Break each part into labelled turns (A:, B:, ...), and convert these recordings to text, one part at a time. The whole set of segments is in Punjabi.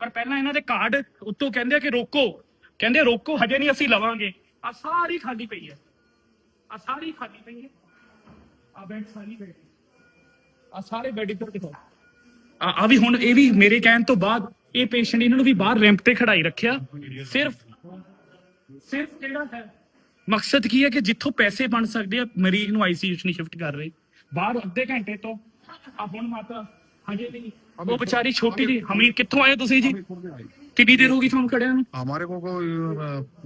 A: ਪਰ ਪਹਿਲਾਂ ਇਹਨਾਂ ਦੇ ਕਾਰਡ ਉੱਤੋਂ ਕਹਿੰਦੇ ਆ ਕਿ ਰੋਕੋ। ਕਹਿੰਦੇ ਰੋਕੋ, ਹਜੇ ਨਹੀਂ ਅਸੀਂ ਲਵਾਂਗੇ। ਆ ਸਾਰੀ ਖਾਲੀ ਪਈ ਹੈ। ਆ ਸਾਰੀ ਖਾਲੀ ਪਈ ਹੈ। ਆ ਬੈੱਡ ਸਾਰੀ ਪਈ ਆ ਸਾਰੇ ਬੈੱਡ ਇੱਧਰ ਦਿਖਾਓ ਆ ਆ ਵੀ ਹੁਣ ਇਹ ਵੀ ਮੇਰੇ ਕਹਿਣ ਤੋਂ ਬਾਅਦ ਇਹ ਪੇਸ਼ੈਂਟ ਇਹਨਾਂ ਨੂੰ ਵੀ ਬਾਹਰ ਰੈਂਪ ਤੇ ਖੜਾਈ ਰੱਖਿਆ। ਸਿਰਫ ਸਿਰਫ ਕਿਹੜਾ ਹੈ? ਮਕਸਦ ਕੀ ਹੈ ਕਿ ਜਿੱਥੋਂ ਪੈਸੇ ਬਣ ਸਕਦੇ ਆ, ਮਰੀਜ਼ ਨੂੰ ਆਈਸੀਯੂ ਚ ਨਹੀਂ ਸ਼ਿਫਟ ਕਰ ਰਹੇ। ਬਾਹਰ ਅੱਧੇ ਘੰਟੇ ਤੋਂ ਆ ਹੁਣ ਮਾਤਾ ਹਜੇ ਨਹੀਂ ਉਹ ਵਿਚਾਰੀ ਛੋਟੀ ਜੀ ਹਮੀਰ ਕਿੱਥੋਂ ਆਏ ਹੋ ਤੁਸੀਂ ਜੀ ਕਿੰਨੀ ਦੇਰ ਹੋ ਗਈ ਤੁਹਾਨੂੰ ਖੜਿਆ ਨੂੰ
B: हमारे को कोई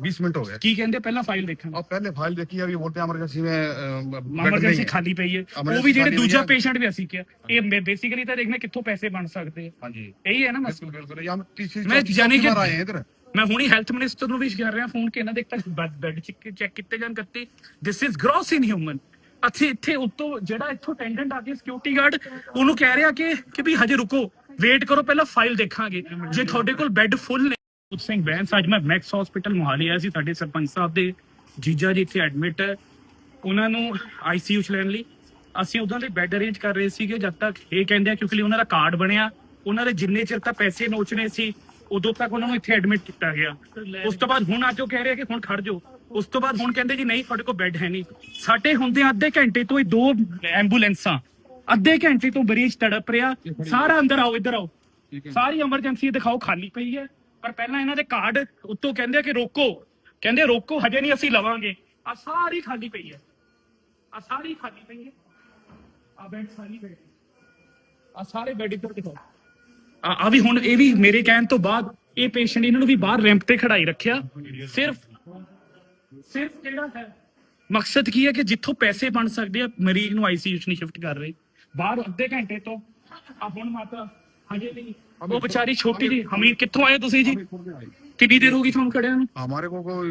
B: बीस मिनट हो गए
A: ਕੀ ਕਹਿੰਦੇ ਪਹਿਲਾਂ ਫਾਈਲ ਦੇਖਣ
B: अब पहले फाइल देखी अभी बोलते हैं इमरजेंसी में अ, बेड नहीं
A: ਐਮਰਜੈਂਸੀ
B: है
A: ਖਾਲੀ ਪਈ ਹੈ ਉਹ
B: Emergency
A: ਵੀ ਜਿਹੜੇ
B: ਖਾਲੀ ਹੋਈ
A: ਦੂਜਾ
B: ਹੈ।
A: ਪੇਸ਼ੈਂਟ ਵੀ ਅਸੀਂ ਕਿਹਾ ਇਹ ਬੇਸਿਕਲੀ ਤਾਂ ਦੇਖਣਾ ਕਿੱਥੋਂ ਪੈਸੇ ਬਣ ਸਕਦੇ ਆ
B: हाँ जी
A: ਇਹੀ ਹੈ ਨਾ ਮਸਲਾ
B: बिल्कुल बिल्कुल ये हम तीसरी
A: मैं
B: चौथी
A: जाने
B: चौथी
A: के-
B: बार आए हैं इधर
A: ਮੈਂ ਹੁਣੀ ਹੈਲਥ ਮਿਨਿਸਟਰ ਨੂੰ ਵੀ ਕਰ ਰਿਹਾ ਫੋਨ ਕਿ ਇਹਨਾਂ ਦੇ ਤੱਕ ਬੈੱਡ ਚੈੱਕ ਕੀਤੇ ਜਾਣ ਕੱਤੇ ਦਿਸ ਇਜ਼ ਗ੍ਰੋਸ ਇਨਹਿਊਮਨ ਅਸੀਂ ਇੱਥੇ ਉੱਤੋਂ ਜਿਹੜਾ ਇੱਥੋਂ ਅਟੈਂਡੈਂਟ ਆ ਕੇ ਸਿਕਿਉਰਿਟੀ ਗਾਰਡ ਉਹਨੂੰ ਕਹਿ ਰਿਹਾ ਕਿ ਕਿ ਵੀ ਹਜੇ ਰੁਕੋ ਵੇਟ ਕਰੋ, ਪਹਿਲਾਂ ਫਾਈਲ ਦੇਖਾਂਗੇ। ਜੇ ਤੁਹਾਡੇ ਕੋਲ ਬੈੱਡ ਫੁੱਲ ਨੇ। ਉਤ ਸਿੰਘ ਬੈਂਸ, ਅੱਜ ਮੈਂ ਮੈਕਸ ਹਸਪੀਟਲ ਮੁਹਾਲੀ ਆਇਆ ਸੀ, ਸਾਡੇ ਸਰਪੰਚ ਸਾਹਿਬ ਦੇ ਜੀਜਾ ਜੀ ਇੱਥੇ ਐਡਮਿਟ ਹੈ। ਉਹਨਾਂ ਨੂੰ ਆਈਸੀਯੂ ਚ ਲੈਣ ਲਈ। ਅਸੀਂ ਉਹਨਾਂ ਲਈ ਬੈੱਡ ਅਰੇਂਜ ਕਰ ਰਹੇ ਸੀਗੇ, ਜਦ ਤੱਕ ਇਹ ਕਹਿੰਦੇ ਆ, ਕਿਉਂਕਿ ਉਹਨਾਂ ਦਾ ਕਾਰਡ ਬਣਿਆ। ਉਹਨਾਂ ਦੇ ਜਿੰਨੇ ਚਿਰ ਤੱਕ ਪੈਸੇ ਨੋਚਣੇ ਸੀ, ਉਦੋਂ ਤੱਕ ਉਹਨਾਂ ਨੂੰ ਇੱਥੇ ਐਡਮਿਟ ਕੀਤਾ ਗਿਆ। ਉਸ ਤੋਂ ਬਾਅਦ ਹੁਣ ਅੱਜ ਉਹ ਕਹਿ ਰਹੇ ਕਿ ਹੁਣ ਖੜ ਜਾਓ। ਉਸ ਤੋਂ ਬਾਅਦ ਹੁਣ ਕਹਿੰਦੇ ਜੀ ਨਹੀਂ ਤੁਹਾਡੇ ਕੋਲ ਬੈੱਡ ਹੈ ਨਹੀਂ। ਸਾਡੇ ਹੁੰਦੇ ਅੱਧੇ ਘੰਟੇ ਤੋਂ ਇਹ ਦੋ ਐਂਬੂਲੈਂਸਾਂ ਅੱਧੇ ਘੰਟੇ ਤੋਂ ਬਰੀਜ ਤੜਪ ਰਿਹਾ। ਸਾਰਾ ਅੰਦਰ ਆਓ ਇੱਧਰ ਆਓ। ਸਾਰੀ ਐਮਰਜੈਂਸੀ ਦਿਖਾਓ ਖਾਲੀ ਪਈ ਹੈ। ਪਰ ਪਹਿਲਾਂ ਇਹਨਾਂ ਦੇ ਕਾਰਡ ਉੱਤੋਂ ਕਹਿੰਦੇ ਕਿ ਰੋਕੋ। ਕਹਿੰਦੇ ਰੋਕੋ ਹਜੇ ਨਹੀਂ ਅਸੀਂ ਲਵਾਂਗੇ। ਆ ਸਾਰੀ ਖਾਲੀ ਪਈ ਹੈ। ਆ ਸਾਰੀ ਖਾਲੀ ਪਈ ਹੈ। ਆ ਬੈੱਡ ਸਾਰੀ ਪਈ ਆ ਸਾਰੇ ਬੈੱਡ ਇੱਧਰ ਦਿਖਾਓ। ਆ ਆ ਵੀ ਹੁਣ ਇਹ ਵੀ ਮੇਰੇ ਕਹਿਣ ਤੋਂ ਬਾਅਦ ਇਹ ਪੇਸ਼ੈਂਟ ਇਹਨਾਂ ਨੂੰ ਵੀ ਬਾਹਰ ਰੈਂਪ ਤੇ ਖੜਾਈ ਰੱਖਿਆ। ਸਿਰਫ ਸਿਰਫ ਕਿਹੜਾ ਹੈ ਮਕਸਦ ਕੀ ਹੈ ਕਿ ਜਿੱਥੋਂ ਪੈਸੇ ਬਣ ਸਕਦੇ ਆ ਮਰੀਜ਼ ਨੂੰ ਆਈਸੀਯੂ ਚ ਨਹੀਂ ਸ਼ਿਫਟ ਕਰ ਰਹੇ ਬਾਹਰ ਅੱਧੇ ਘੰਟੇ ਤੋਂ ਆ ਹੁਣ ਮਾਤਾ ਹਜੇ ਨਹੀਂ ਉਹ ਵਿਚਾਰੀ ਛੋਟੀ ਜੀ ਹਮੀਰ ਕਿੱਥੋਂ ਆਏ ਹੋ ਤੁਸੀਂ ਜੀ ਕਿੰਨੀ ਦੇਰ ਹੋ ਗਈ ਤੁਹਾਨੂੰ ਖੜਿਆ ਨੂੰ
B: हमारे को कोई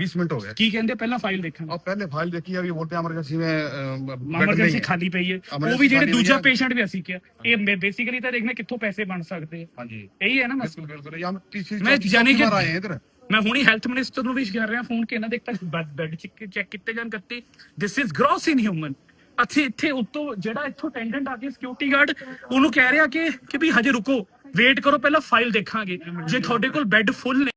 B: बीस मिनट हो गए
A: ਕੀ ਕਹਿੰਦੇ ਪਹਿਲਾਂ ਫਾਈਲ ਦੇਖਣ
B: अब पहले फाइल देखी अभी बोलते हैं इमरजेंसी में अ, बेड नहीं
A: ਐਮਰਜੈਂਸੀ
B: है
A: ਖਾਲੀ ਪਈ ਹੈ ਉਹ
B: Emergency
A: ਵੀ ਜਿਹੜੇ
B: ਖਾਲੀ ਹੋਈ
A: ਦੂਜਾ
B: ਹੈ।
A: ਪੇਸ਼ੈਂਟ ਵੀ ਅਸੀਂ ਕਿਹਾ ਇਹ ਬੇਸਿਕਲੀ ਤਾਂ ਦੇਖਣਾ ਕਿੱਥੋਂ ਪੈਸੇ ਬਣ ਸਕਦੇ ਆ
B: हाँ जी
A: ਇਹੀ ਹੈ ਨਾ ਮਸਲਾ
B: बिल्कुल बिल्कुल ये हम तीसरी
A: मैं
B: चौथी
A: जाने
B: चौथी
A: के-
B: बार आए हैं इधर
A: ਮੈਂ ਹੁਣੀ ਹੈਲਥ ਮਿਨਿਸਟਰ ਨੂੰ ਵੀ ਕਰ ਰਿਹਾ ਫੋਨ ਕਿ ਇਹਨਾਂ ਦੇ ਤੱਕ ਬੈੱਡ ਚੈੱਕ ਕੀਤੇ ਜਾਣ ਕੱਤੇ। ਦਿਸ ਇਜ਼ ਗ੍ਰੋਸ ਇਨਹਿਊਮਨ ਅਸੀਂ ਇੱਥੇ ਉੱਤੋਂ ਜਿਹੜਾ ਇੱਥੋਂ ਅਟੈਂਡੈਂਟ ਆ ਕੇ ਸਿਕਿਉਰਿਟੀ ਗਾਰਡ ਉਹਨੂੰ ਕਹਿ ਰਿਹਾ ਕਿ ਕਿ ਵੀ ਹਜੇ ਰੁਕੋ ਵੇਟ ਕਰੋ, ਪਹਿਲਾਂ ਫਾਈਲ ਦੇਖਾਂਗੇ। ਜੇ ਤੁਹਾਡੇ ਕੋਲ ਬੈੱਡ ਫੁੱਲ ਨੇ